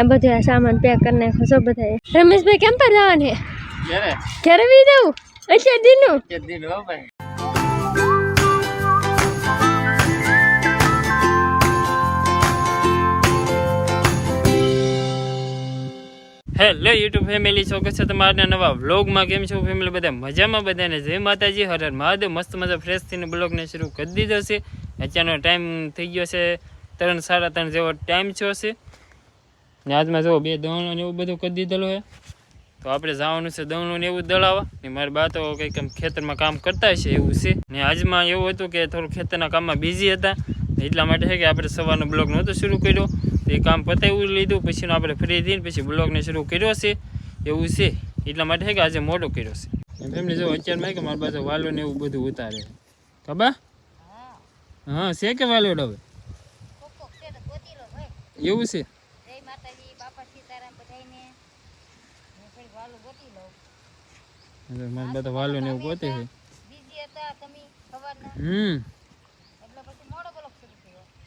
આ બધું આ સામાન પેક કરી નાખો છો બધા રમેશભાઈ કેમ પર જવાનું છે? ઘરે બી જવું અચ્છા દીનું હેલો યુટ્યુબ ફેમિલી સ્વાગત છે તમારા નવા વ્લોગમાં. કેમ છો ફેમિલી? બધા મજામાં? બધાને જય માતાજી. હર હર મહાદેવ. મસ્ત મજા ફ્રેશ થઈને બ્લોગને શરૂ કરી દીધો છે. અત્યારનો ટાઈમ થઈ ગયો છે ત્રણ સાડા ત્રણ જેવો ટાઈમ થયો છે. ને આજમાં જો બે દવણો ને એવું બધું કરી દીધેલું છે તો આપણે જવાનું છે દવણું ને એવું દળાવવા. ને મારી બા તો કંઈક આમ ખેતરમાં કામ કરતા છે એવું છે. ને આજમાં એવું હતું કે થોડું ખેતરના કામમાં બિઝી હતા. એટલા માટે છે કે આપણે સવારનો બ્લોગ નહોતો શરૂ કર્યો. તો એ કામ પતાવી લીધું. પછીનો આપણે ફ્રી થઈને પછી બ્લોગને શરૂ કર્યો છે. એવું છે. એટલા માટે છે કે આજે મોટો કર્યો છે. ફેમિલી જો અત્યારમાં કે મારી પાસે વાલો ને એવું બધું ઉતારે ખબર હા. છે કે વાલો હવે? એવું છે? હવે મારી પાસે વાલો ને એવું ગોતે છે. હમ.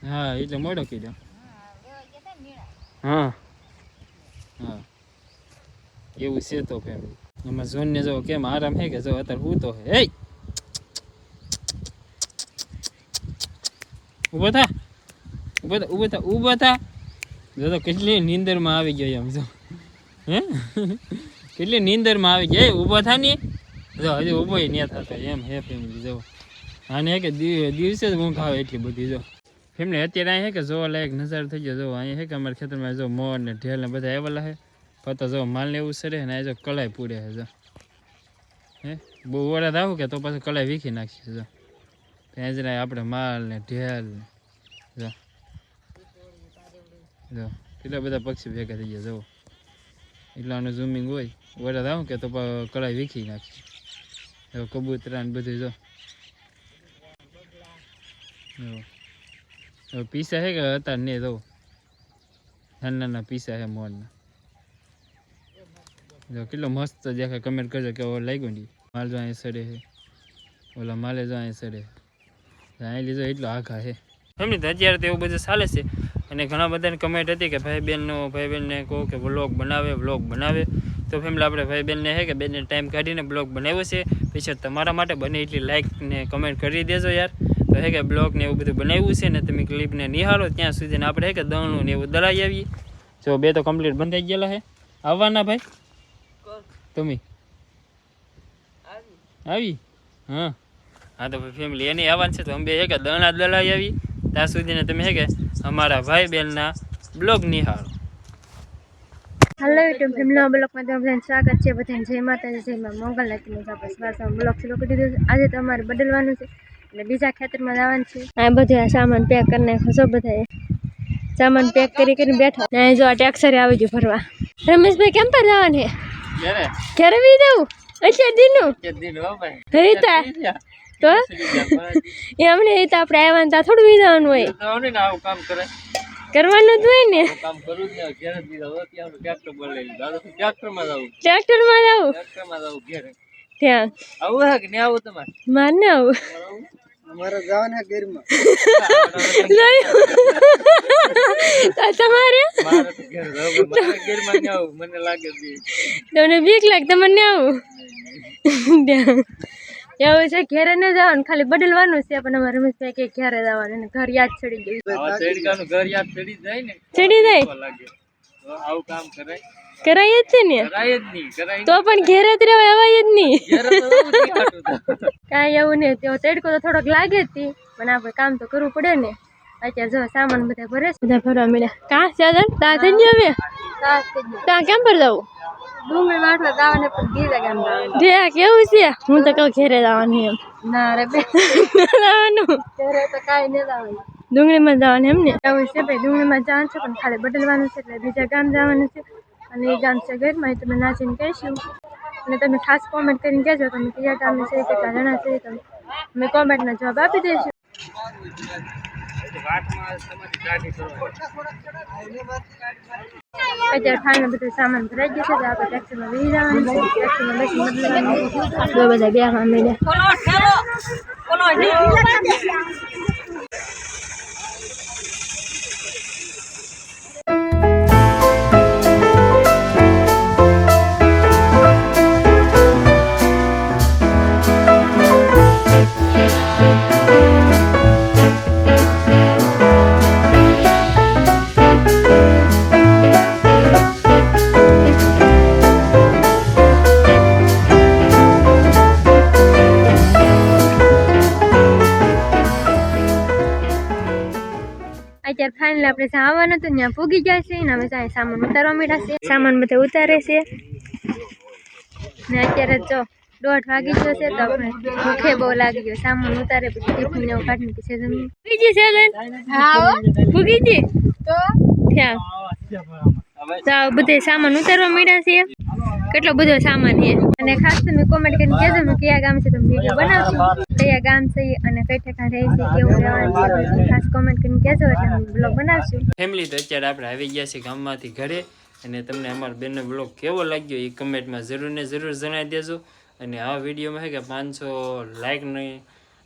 હા એટલે મોડો કીધો હા હા. એવું છે તો ફેમિલી એમાં ઝોનને જો કેમ આરામ હે કે જો અત્યારે હું તો હે! ઊભો થા. ઊભો થા ઊભો થા ઊભો થા. જો તો કેટલી નીંદરમાં આવી ગયો એમ, જો. હે? કેટલી નીંદરમાં આવી ગઈ ઊભો થા ને? જો, હજી ઊભો નહીં થતો એમ, હે ફેમિલી જો. આને હે કે દિ- દિવસે જ ઊંઘ આવે એટલી બધી, જો. ફેમિલી અત્યારે અહીં હે કે જોવા લાયક નજારો થઈ ગયો, જો. અહીં હે કે અમારા ખેતરમાં જો મોર ને ઢેલ ને બધા આવેલા હે. પતો જો માલ ને એવું સરે ને આ જો કલાઈ પૂરે છે જો. હે? બહુ વરદ આવું કે તો પાછું કલાઈ વીખી નાખીએ, જો. ત્યાં જરા આપણે માલ ને ઢેલ ને, જો. જો, કેટલા બધા પક્ષી ભેગા થઈ ગયા જવો એટલાનું ઝૂમિંગ હોય વરદ આવું કે તો કળાઈ વીખી નાખીએ જો કબૂતરા ને બધું, જો. જો. પીસા હે કે હતા ને તો નાના નાના પીસા હે મોરના. જો, કેટલો મસ્ત દેખાય. કમેન્ટ કરજો કે લાગ્યો નહીં. માલ જો અહીં સડે છે ઓલા માલે જો અહીં સડે અહીં લીધો એટલો આઘા છે સમજી, અત્યારે તો એવું બધું ચાલે છે. અને ઘણા બધાની કમેન્ટ હતી કે ભાઈ બહેનનો ભાઈ બહેનને કહો કે વ્લોગ બનાવે વ્લોગ બનાવે. તો ફેમિલી આપણે ભાઈ બહેનને હે કે બેનને ટાઈમ કાઢીને બ્લોગ બનાવ્યો છે. પછી તમારા માટે બને એટલી લાઇક ને કમેન્ટ કરી દેજો યાર. તો હે કે બ્લોગ ને એવું બધું બનાવ્યું છે ને તમે ક્લિપને નિહાળો ત્યાં સુધીને આપણે હે કે દણું ને એવું દળાઈ આવીએ. જો બે તો કમ્પ્લીટ બંધાઈ ગયેલા હે. આવવાના ભાઈ? તમે? આવી. હા. હા તો ભાઈ ફેમિલી એની આવવાની છે તો અમે હે કે દણા દળાઈ આવી ત્યાં સુધીને તમે હે કે અમારા ભાઈ બહેનના બ્લોગ નિહાળો. હેલો યુટ્યુબ ફેમિલી બ્લોગમાં તમારું સ્વાગત છે. બધાને જય માતાજી જય માં મંગલ લાગીને આપણે સવાર બ્લોગ શરૂ કરી દીધું આજે તો અમારે બદલવાનું છે. એટલે બીજા ખેતરમાં જવાનું છે. આ બધું આ સામાન પેક કરી નાખો છો બધાએ. સામાન પેક કરી કરીને બેઠો. ને અહીં જો આ ટેક્સરે આવી ગયું ફરવા રમેશભાઈ કેમ પર જવાનું છે? ઘરે બી જવું? અત્યાર દીનું. કે દિન હો ભાઈ. રીતા તો એમને એ તો આપણે આવ્યા ત્યાં થોડું વિધાન હોય. કામ કરે. કરવાનું જ હોય ને. ને ટ્રેક્ટર ટ્રેક્ટરમાં જવું ટ્રેક્ટરમાં જવું ટ્રેક્ટરમાં જવું ઘેર. ત્યાં. આવું હે કે નહીં આવું તમારે? માર ને આવું. અમારે જવાના ઘેરમાં. તમારે? મને લાગે તમને બીક લાગે તમને આવું. ત્યાં. એવું છે ઘેરે ન જવાનું ખાલી બદલવાનું છે પણ અમારે રમેશભાઈ કે ઘેરે જવાનું અને ઘર યાદ ચડી ગયું. ઘર યાદ ચડી જાય ને ચડી જાય? આવું કામ કરાય. કરાય જ છે ને? કરાય જ નહીં કરાય તો પણ ઘેરે જ રહેવાય અવાય જ નહીં. કાંઈ એવું નહીં તો તડકો તો થોડોક લાગે જ હતી પણ આપણે કામ તો કરવું પડે ને. અત્યારે જો સામાન બધા ભરે છે બધા ભરવા મળ્યા કાં સાધન તા થઈ ગયો અમે તા કેમ પર જવું? ડુંગળી વાટવા દાવાને પણ બીજા ગામ જે કેવું છે? હું તો કહું ઘેરે દાવાની એમ. ના રે બે જવાનું. ઘેરે તો કાંઈ નહીં જવાનું. ડુંગળીમાં જવાનું એમ ને? એવું છે ભાઈ ડુંગળીમાં જવાનું છે પણ ખાલી બદલવાનું છે એટલે બીજા ગામ જવાનું છે. અને એ ગામ છે ઘરમાં એ તમે નાચીને કહીશું અને તમે ખાસ કોમેન્ટ કરીને કહેજો તમે કયા ગામની છે કે જણા છે તમે. અમે કોમેન્ટના જવાબ આપી દઈશું. અત્યારે ફાઇનલ બધું સામાન ભરાઈ ગયું છે આપણે ટેક્સીમાં બેસી જવાનું છે. ટેક્સીમાં બેસી બદલવાનું જો બધા બેહવા મળ્યા જવાનું હતું ત્યાં પૂગી જાય છે ને હવે ત્યાં સામાન ઉતારવા માંડ્યા છે સામાન બધે ઉતારે છે. ને અત્યારે જો દોઢ વાગી ગયો છે તો આપણે ભૂખે બહુ લાગી ગયો. સામાન ઉતારે પછી ટિફિન ને કાઢીને છે જમી પૂગી છે બેન? હા જી તો? તો બધે સામાન ઉતારવા માંડ્યા છે કેટલો બધો સામાન છે. અને ખાસ તમે કોમેન્ટ કરીને કહેજો મેં કયા ગામ છે તમે વીડિયો બનાવશું. કયા ગામ છે અને કઈ ઠેકાણ રહે છે, કેવું રહેવાનું છે ખાસ કોમેન્ટ કરીને કહેજો એટલે અમે બ્લોગ બનાવશું. ફેમિલી તો અત્યારે આપણે આવી ગયા છીએ ગામમાંથી ઘરે અને તમને અમારા બેનનો બ્લોગ કેવો લાગ્યો એ કમેન્ટમાં જરૂર ને જરૂર જણાવી દેજો. અને આ વિડીયોમાં હે કે પાંચસો લાઇકની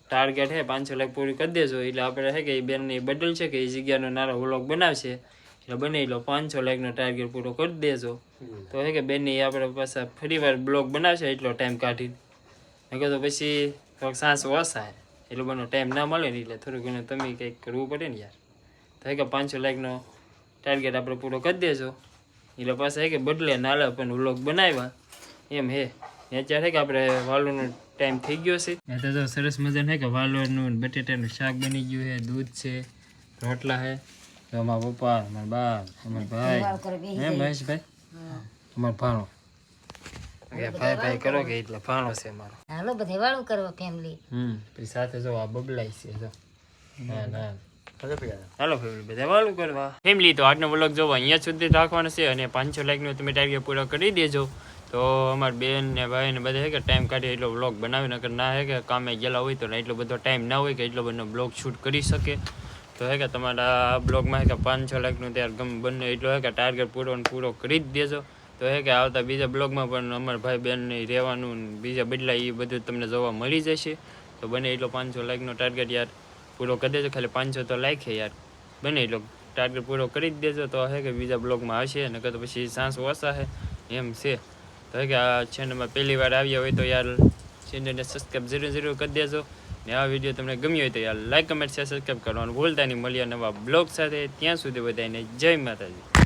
ટાર્ગેટ હે, પાંચસો લાઈક પૂરી કરી દેજો. એટલે આપણે હે કે એ બેનની બદલ છે કે એ જગ્યાનો નાનો વ્લોગ બનાવશે. એટલે બને લો પાંચસો લાઈકનો ટાર્ગેટ પૂરો કરી દેજો. તો હે કે બેનની આપણે પાછા ફરી વાર બ્લોગ બનાવશે એટલો ટાઈમ કાઢીને નકર તો પછી થોડોક સાસ ઓછાય એટલો બધો ટાઈમ ના મળે ને એટલે થોડું ઘણું તમે કંઈક કરવું પડે ને યાર. તો હે કે પાંચસો લાઈકનો ટાર્ગેટ આપણે પૂરો કરી દેજો. એટલે પાછા હે કે બદલે નાલે પણ વ્લોગ બનાવ્યા. એમ હે. ને અત્યારે છે કે આપણે વાલોનો ટાઈમ થઈ ગયો છે. તો સરસ મજાનું છે કે વાલોનું બટેટાનું શાક બની ગયું છે દૂધ છે રોટલા છે. અમારા પપ્પા અમારા બા અમારા ભાઈ હે મહેશભાઈ અમારો ભાણો ભાઈ ભાઈ કરો કે એટલે ભાણો છે અમારો હાલો બધે વાળું કરવા ફેમિલી હમ પછી સાથે જો આ બબલાઈ છે જો ના ના હાલો ફેમિલી બધા વાળું કરવા ફેમિલી તો આજનો વ્લોગ જોવો અહીંયા સુધી રાખવાનો છે અને પાંચસો લાઈકનો તમે ટાઈમ પૂરો કરી દેજો. તો અમારા બેન ને ભાઈ ને બધા કે ટાઈમ કાઢી એટલો વ્લોગ બનાવી નકર ના હે કે કામે ગયેલા હોય તો એટલો બધો ટાઈમ ના હોય કે એટલો બધો બ્લોગ શૂટ કરી શકે. તો હે કે તમારા બ્લોગમાં કે પાંચસો લાખનું ત્યારે ગમે બંને એટલો હે કે ટાર્ગેટ પૂરો ને પૂરો કરી જ દેજો. તો હે કે આવતા બીજા બ્લોગમાં પણ અમારા ભાઈ બહેનને રહેવાનું બીજા બદલા એ બધું તમને જોવા મળી જશે. તો બને એટલો પાંચસો લાખનો ટાર્ગેટ યાર પૂરો કરી દેજો. ખાલી પાંચસો તો લાખ યાર. બને એટલો ટાર્ગેટ પૂરો કરી જ દેજો. તો હે કે બીજા બ્લોગમાં આવશે નકર તો પછી સાંસ ઓછા હે. એમ છે. તો હે કે આ ચેનલમાં પહેલી વાર આવ્યા હોય તો યાર ચેનલને સબસ્ક્રાઈબ જરૂર જરૂર કરી દેજો. ને આ વીડિયો તમને ગમ્યો હોય તો યાર લાઈક કમેન્ટ શેર સબસ્ક્રાઈબ કરવાનું ભૂલતા નહીં. મળીએ નવા બ્લોગ સાથે. ત્યાં સુધી બધાને જય માતાજી.